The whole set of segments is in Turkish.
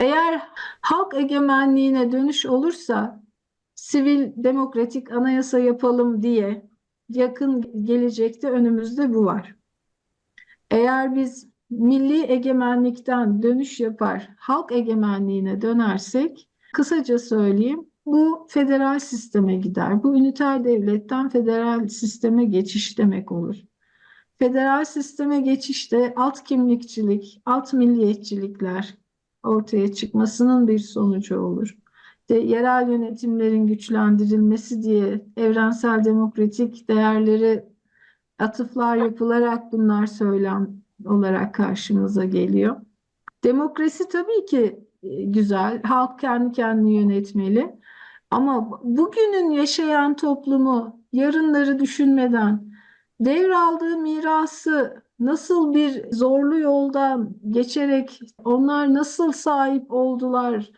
Eğer halk egemenliğine dönüş olursa sivil demokratik anayasa yapalım diye yakın gelecekte önümüzde bu var. Eğer biz milli egemenlikten dönüş yapar, halk egemenliğine dönersek, kısaca söyleyeyim, bu federal sisteme gider. Bu üniter devletten federal sisteme geçiş demek olur. Federal sisteme geçişte alt kimlikçilik, alt milliyetçilikler ortaya çıkmasının bir sonucu olur. De, yerel yönetimlerin güçlendirilmesi diye evrensel demokratik değerleri atıflar yapılarak bunlar söylem olarak karşımıza geliyor. Demokrasi tabii ki e, güzel, halk kendi kendini yönetmeli. Ama bugünün yaşayan toplumu yarınları düşünmeden devraldığı mirası nasıl bir zorlu yoldan geçerek onlar nasıl sahip oldular,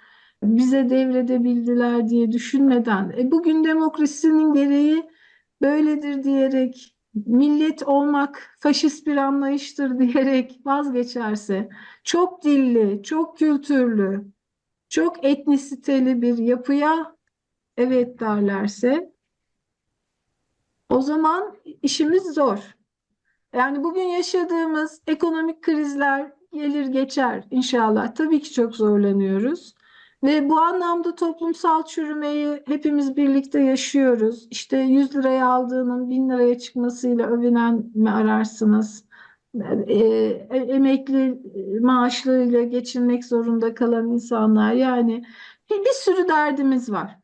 bize devredebildiler diye düşünmeden e, bugün demokrasinin gereği böyledir diyerek millet olmak faşist bir anlayıştır diyerek vazgeçerse çok dilli, çok kültürlü, çok etnisiteli bir yapıya evet derlerse o zaman işimiz zor. Yani bugün yaşadığımız ekonomik krizler gelir geçer inşallah. Tabii ki çok zorlanıyoruz. Ve bu anlamda toplumsal çürümeyi hepimiz birlikte yaşıyoruz. İşte 100 liraya aldığının 1000 liraya çıkmasıyla övünen mi ararsınız? E, emekli maaşlarıyla geçinmek zorunda kalan insanlar yani bir sürü derdimiz var.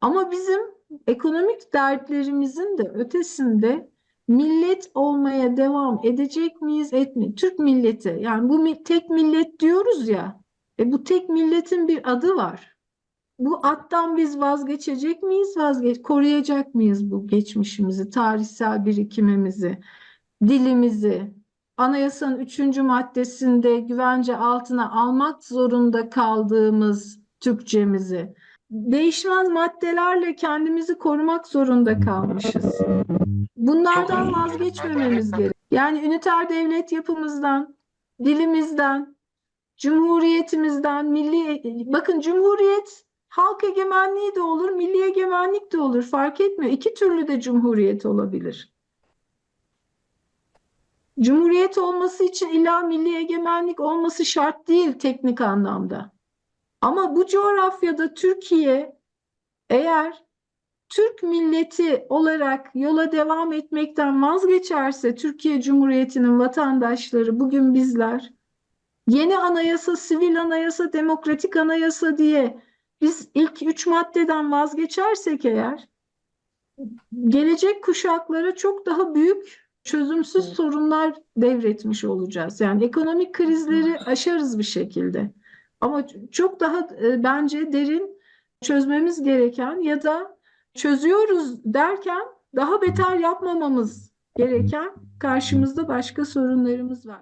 Ama bizim ekonomik dertlerimizin de ötesinde millet olmaya devam edecek miyiz etmi? Türk milleti yani bu tek millet diyoruz ya e bu tek milletin bir adı var. Bu attan biz vazgeçecek miyiz? Vazgeç koruyacak mıyız bu geçmişimizi, tarihsel birikimimizi, dilimizi? Anayasanın üçüncü maddesinde güvence altına almak zorunda kaldığımız Türkçemizi değişmez maddelerle kendimizi korumak zorunda kalmışız. Bunlardan vazgeçmememiz gerek. Yani üniter devlet yapımızdan, dilimizden, cumhuriyetimizden, milli bakın cumhuriyet halk egemenliği de olur, milli egemenlik de olur fark etmiyor. İki türlü de cumhuriyet olabilir. Cumhuriyet olması için illa milli egemenlik olması şart değil teknik anlamda. Ama bu coğrafyada Türkiye eğer Türk milleti olarak yola devam etmekten vazgeçerse Türkiye Cumhuriyeti'nin vatandaşları bugün bizler yeni anayasa, sivil anayasa, demokratik anayasa diye biz ilk üç maddeden vazgeçersek eğer gelecek kuşaklara çok daha büyük çözümsüz sorunlar devretmiş olacağız. Yani ekonomik krizleri aşarız bir şekilde. Ama çok daha e, bence derin çözmemiz gereken ya da çözüyoruz derken daha beter yapmamamız gereken karşımızda başka sorunlarımız var.